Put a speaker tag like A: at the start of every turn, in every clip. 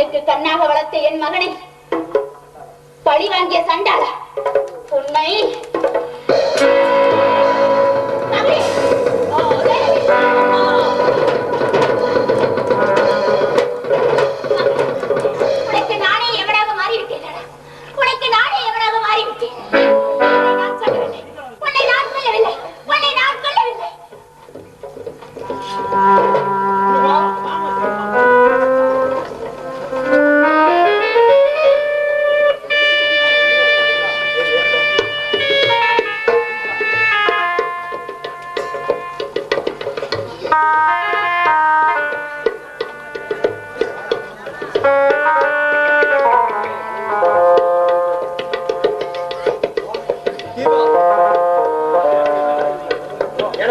A: கண்ணுக்கு கண்ணாக வளர்த்த என் மகனை பழி வாங்கிய சண்டாளா? உண்மை.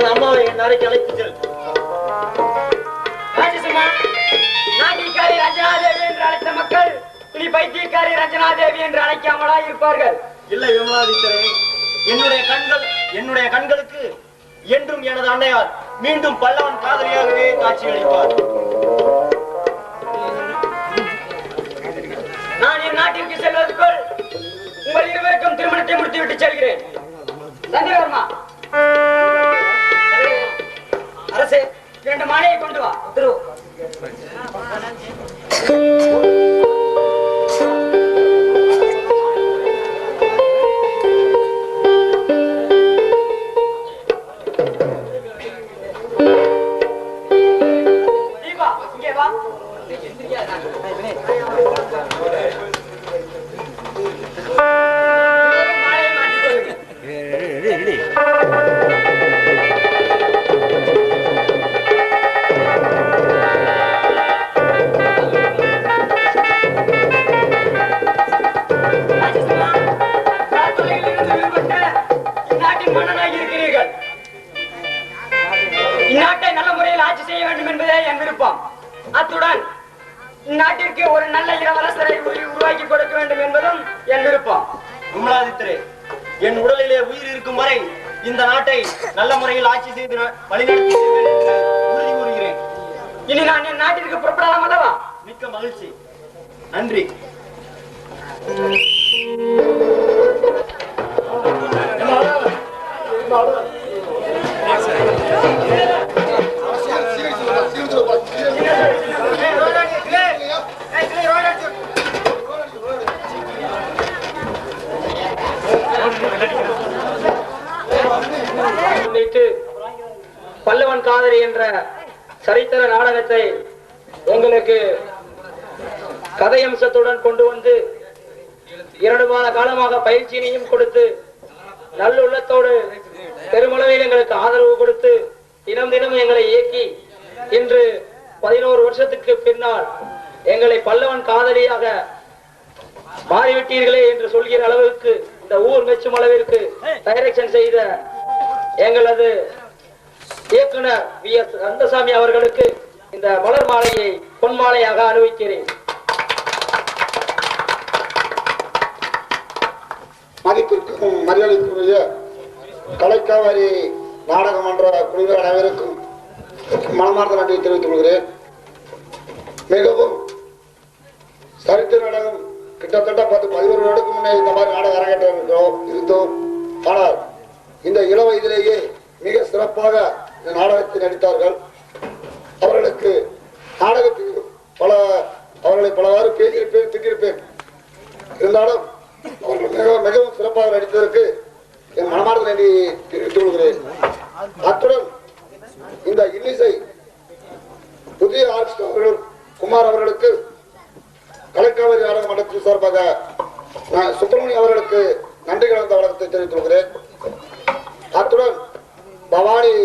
B: எனது அம்மாவை என் அறைக்கு அழைத்து செல்.
C: ராஜசுமா நாட்டிக்காரி ரஞ்சனாதேவி என்று அழைத்த மக்கள் இனி பைத்தியக்காரி ரஞ்சனாதேவி என்று அழைக்காமலா இருப்பார்கள்?
B: இல்லை விமலாதித்தரே என்னுடைய கண்கள் என்னுடைய கண்களுக்கு என்றும் எனது அன்னையார் மீண்டும் பல்லவன் காதலியாகவே காட்சியளிப்பார்.
C: நான் என் நாட்டிற்கு செல்வதற்குள் உங்கள் இருவருக்கும் திருமணத்தை முடித்துவிட்டு செல்கிறேன். சந்திரவர்மா மாலையை கொண்டு வா. திரு
B: விமலாதித்தரே என் உடலிலே உயிர் இருக்கும் வரை இந்த நாட்டை நல்ல முறையில் ஆட்சி செய்து வழிநடத்தி உறுதி கூறுகிறேன்.
C: இனி நான் என் நாட்டிற்கு புறப்படலாம் அல்லவா?
B: மிக்க மகிழ்ச்சி. நன்றி.
C: முன்னிட்டு பல்லவன் காதலி என்ற சரித்திர நாடகத்தை உங்களுக்கு கதையம்சத்துடன் கொண்டு வந்து இரண்டு மாத காலமாக பயிற்சியினையும் கொடுத்து நல்லுள்ளத்தோடு பெருமளவில் எங்களுக்கு ஆதரவு கொடுத்து தினம் தினம் எங்களை இயக்கி இன்று பதினோரு வருஷத்துக்கு பின்னால் எங்களை பல்லவன் காதலியாக மாறிவிட்டீர்களே என்று சொல்கிற அளவிற்கு இந்த ஊர் மெச்சும் அளவிற்கு டைரக்ஷன் செய்த எங்களது இயக்குனர் வி எஸ் ரந்தசாமி அவர்களுக்கு இந்த மலர் மாலையை பொன் மாலையாக அணிவிக்கிறேன்.
D: மதிப்பிற்கும் மரியாதைக்குரிய கலைக்காவாரி நாடக மன்ற குழுவினர் அனைவருக்கும் மனமார்ந்த நன்றியை தெரிவித்துக் கொள்கிறேன். மிகவும் சரித்திர நாடகம் கிட்டத்தட்ட பத்து பதினோரு வருடத்துக்கு முன்னே இந்த மாதிரி நாடகம் அரங்கேற்றம் இருந்தோம். ஆனால் இந்த இள வயதிலேயே மிக சிறப்பாக இந்த நாடகத்தில் நடித்தார்கள். அவர்களுக்கு நாடகத்தில் பல அவர்களை பலவாறு பேசியிருப்பேன் திட்டிருப்பேன் இருந்தாலும் அவர்கள் மிகவும் மிகவும் சிறப்பாக நடித்ததற்கு என் மனமார்ந்த நன்றி தெரிவித்துக் கொள்கிறேன். அத்துடன் இந்த இன்னிசை புதிய ஆர்டிஸ்ட் அவர்கள் குமார் அவர்களுக்கு கலைக்காவிரி நாடக மன்றத்தின் சார்பாக நான் சுப்பிரமணியம் அவர்களுக்கு நன்றி கலந்த வழக்கத்தை தெரிவித்துக் கொள்கிறேன். அத்துடன் பவானி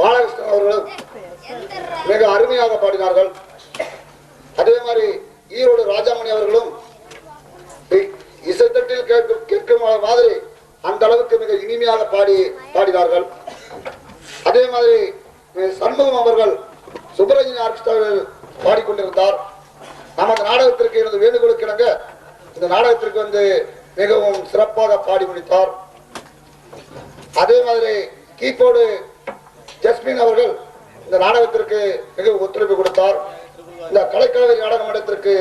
D: பாலகிருஷ்ணன் அவர்களும் மிக அருமையாக பாடினார்கள். அதே மாதிரி ஈரோடு ராஜாமணி அவர்களும் இசைத்தட்டில் கேட்கும் கேட்கும் மாதிரி அந்த அளவுக்கு மிக இனிமையாக பாடி பாடினார்கள். அதே மாதிரி சண்முகம் அவர்கள் சுப்பிரஞ்சனி ஆர்கெஸ்ட்ராவில் பாடிக்கொண்டிருந்தார். நமது நாடகத்திற்கு எனது வேண்டுகோளுக்கு இணங்க இந்த நாடகத்திற்கு வந்து மிகவும் சிறப்பாக பாடி முடித்தார். அதே மாதிரி கீபோர்டு ஜஸ்மின் அவர்கள் இந்த நாடகத்திற்கு மிக ஒத்துழைப்பு கொடுத்தார். இந்த கலைக்காவிரி நாடக மன்றத்திற்கு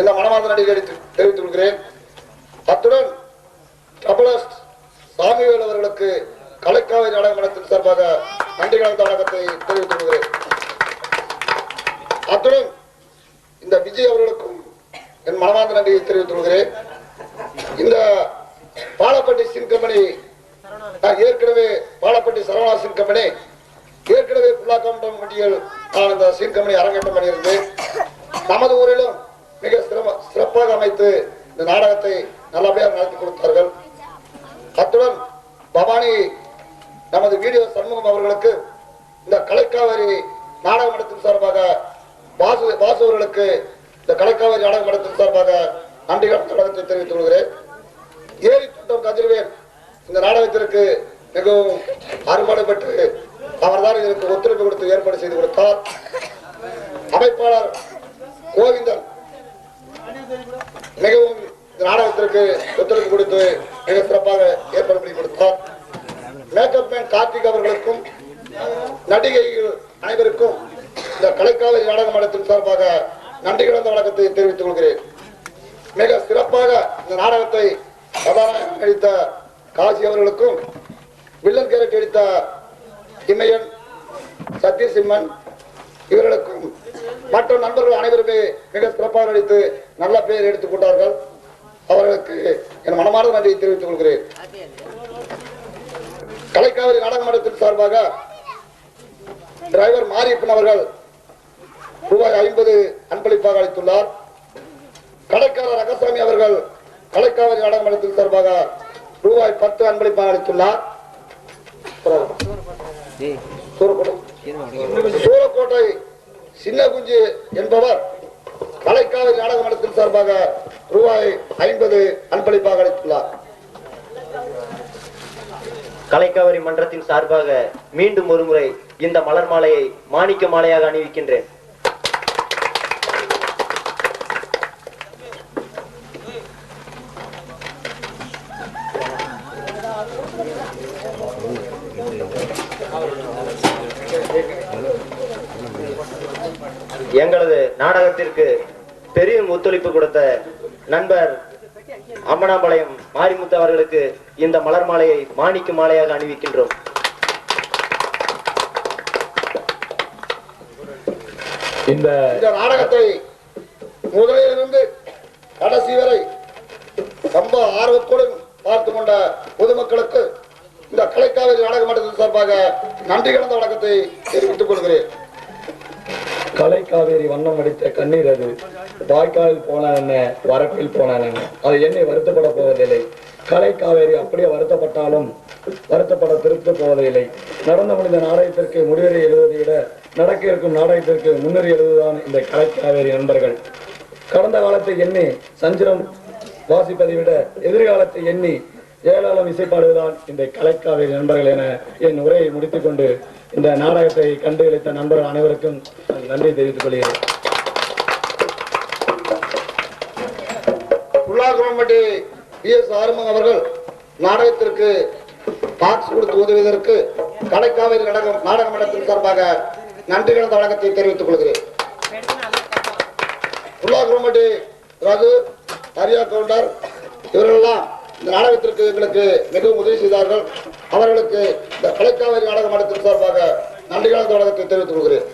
D: எல்லா மனமார்ந்த நடிகை தெரிவித்துக் கொள்கிறேன். அத்துடன் டபுளஸ்ட் சாமிவேல் அவர்களுக்கு கலைக்காவிரி நாடக மன்றத்தின் சார்பாக நன்றி கலந்த வணக்கத்தை தெரிவித்துக் கொள்கிறேன். அத்துடன் இந்த விஜய் அவர்களுக்கும் என் மனமார்ந்த நன்றியை தெரிவித்துக் கொள்கிறேன். இந்த பாலப்பட்டி சின் கம்பெனி நான் ஏற்கனவே பாலப்பட்டி சரவணா சின் கம்பெனி ஏற்கனவே புல்லாக்கம்பம் வண்டிகள் நான் இந்த சீன் கம்பெனி அரங்கேற்றம் பண்ணியிருந்தேன். நமது ஊரிலும் மிக சிரம சிறப்பாக அமைத்து இந்த நாடகத்தை நல்லபடியாக நடத்தி கொடுத்தார்கள். அத்துடன் பவானி நமது வீடியோ சண்முகம் அவர்களுக்கு இந்த கலைக்காவிரி நாடக மன்றத்தின் சார்பாக வாசு வாசு அவர்களுக்கு இந்த கலைக்காவிரி நாடக மன்றத்தின் சார்பாக நன்றிகள் வணக்கத்தை தெரிவித்துக் கொள்கிறேன். ஏரி தோட்டம் கதிர்வேல் இந்த நாடகத்திற்கு மிகவும் அருமானப்பட்டு பெற்று அவர்தான் இதற்கு ஒத்துழைப்பு கொடுத்து ஏற்பாடு செய்து கொடுத்தார். அமைப்பாளர் கோவிந்தன் மிகவும் இந்த நாடகத்திற்கு ஒத்துழைப்பு கொடுத்து மிக சிறப்பாக ஏற்பாடு பண்ணி கொடுத்தார். மேக்கப் மேன் கார்த்திக் அவர்களுக்கும் நடிகைகள் அனைவருக்கும் இந்த கலைக்கால நாடக மன்றத்தின் சார்பாக நன்றி கிடந்த வணக்கத்தை தெரிவித்துக் கொள்கிறேன். மிக சிறப்பாக இந்த நாடகத்தை கதாநாயகன் நடித்த காசி அவர்களுக்கும் வில்லன் கேரட் எடுத்த இமயன் சத்யசிம்மன் இவர்களுக்கும் மற்ற நண்பர்கள் அனைவருமே மிக சிறப்பாக நடித்து நல்ல பெயர் எடுத்துக் கொண்டார்கள். அவர்களுக்கு என் மனமார்ந்த நன்றியை தெரிவித்துக் கொள்கிறேன். கலைக்காவிரி நாடக மன்றத்தின் சார்பாக டிரைவர் மாரியப்பன் அவர்கள் ரூபாய் ஐம்பது அன்பளிப்பாக அளித்துள்ளார். கடைக்காரர் ரங்கசாமி அவர்கள் கலைக்காவிரி நாடக மன்றத்தின் சார்பாக ரூபாய் பத்து அன்பளிப்பாக அளித்துள்ளார். சூரக்கோட்டை. சின்ன குஞ்சு என்பவர் கலைக்காவிரி நாடக மன்றத்தின் சார்பாக ரூபாய் ஐம்பது அன்பளிப்பாக அளித்துள்ளார்.
B: கலைக்காவிரி மன்றத்தின் சார்பாக மீண்டும் ஒருமுறை இந்த மலர் மாலையை மாணிக்க மாலையாக அணிவிக்கின்றேன். நாடகத்திற்கு பெரும் ஒத்துழைப்பு கொடுத்த நண்பர் அம்மனாபாளையம் மாரிமுத்து அவர்களுக்கு இந்த மலர் மாலையை மாணிக்க மாலையாக அணிவிக்கின்றோம்.
E: இந்த
D: நாடகத்தை முதலிலிருந்து கடைசி வரை ரொம்ப ஆர்வத்துடன் பார்த்து கொண்ட பொதுமக்களுக்கு இந்த கலைக்காவிரி நாடக மன்றத்தின் சார்பாக நன்றி கலந்த வணக்கத்தை தெரிவித்துக் கொள்கிறேன்.
E: கலை காவேரி வண்ணம் அடித்த கண்ணீர் அது. வாய்க்காலில் போன என்ன வரப்பில் போன என்ன அது என்னை வருத்தப்பட போவதில்லை. கலை காவேரி அப்படியே வருத்தப்பட்டாலும் வருத்தப்பட திருத்த போவதில்லை. நடந்து முடிந்த நாடகத்திற்கு முடிவுரை எழுதுவதை விட நடக்க இருக்கும் நாடகத்திற்கு முன்னுரை எழுதுதான் இந்த கலை காவேரி நண்பர்கள். கடந்த காலத்தை எண்ணி சஞ்சிரம் வாசிப்பதை விட எதிர்காலத்தை எண்ணி ஏழாளம் இசைப்பாடுதான் இந்த கலைக்காவிரி நண்பர்கள் என என் உரையை முடித்துக் கொண்டு இந்த நாடகத்தை கண்டு இழைத்த நண்பர்கள் அனைவருக்கும் நன்றி தெரிவித்துக் கொள்கிறேன்.
D: புல்லாக்குளம்பட்டி பி எஸ் ஆறுமுகம் அவர்கள் நாடகத்திற்கு பாக்ஸ் கொடுத்து உதவியதற்கு கடைக்காவிரி நாடக நாடக மன்றத்தின் சார்பாக நன்றி கலந்த வழக்கத்தை தெரிவித்துக் கொள்கிறேன். புல்லாக்குளம்பட்டி ரகு ஹரியா கவுண்டர் இவர்களெல்லாம் இந்த நாடகத்திற்கு எங்களுக்கு மிகவும் உதவி செய்தார்கள். அவர்களுக்கு இந்த கலைக்காவிரி நாடக மன்றத்தின் சார்பாக நன்றி கலந்த வழக்கத்தை தெரிவித்துக் கொள்கிறேன்.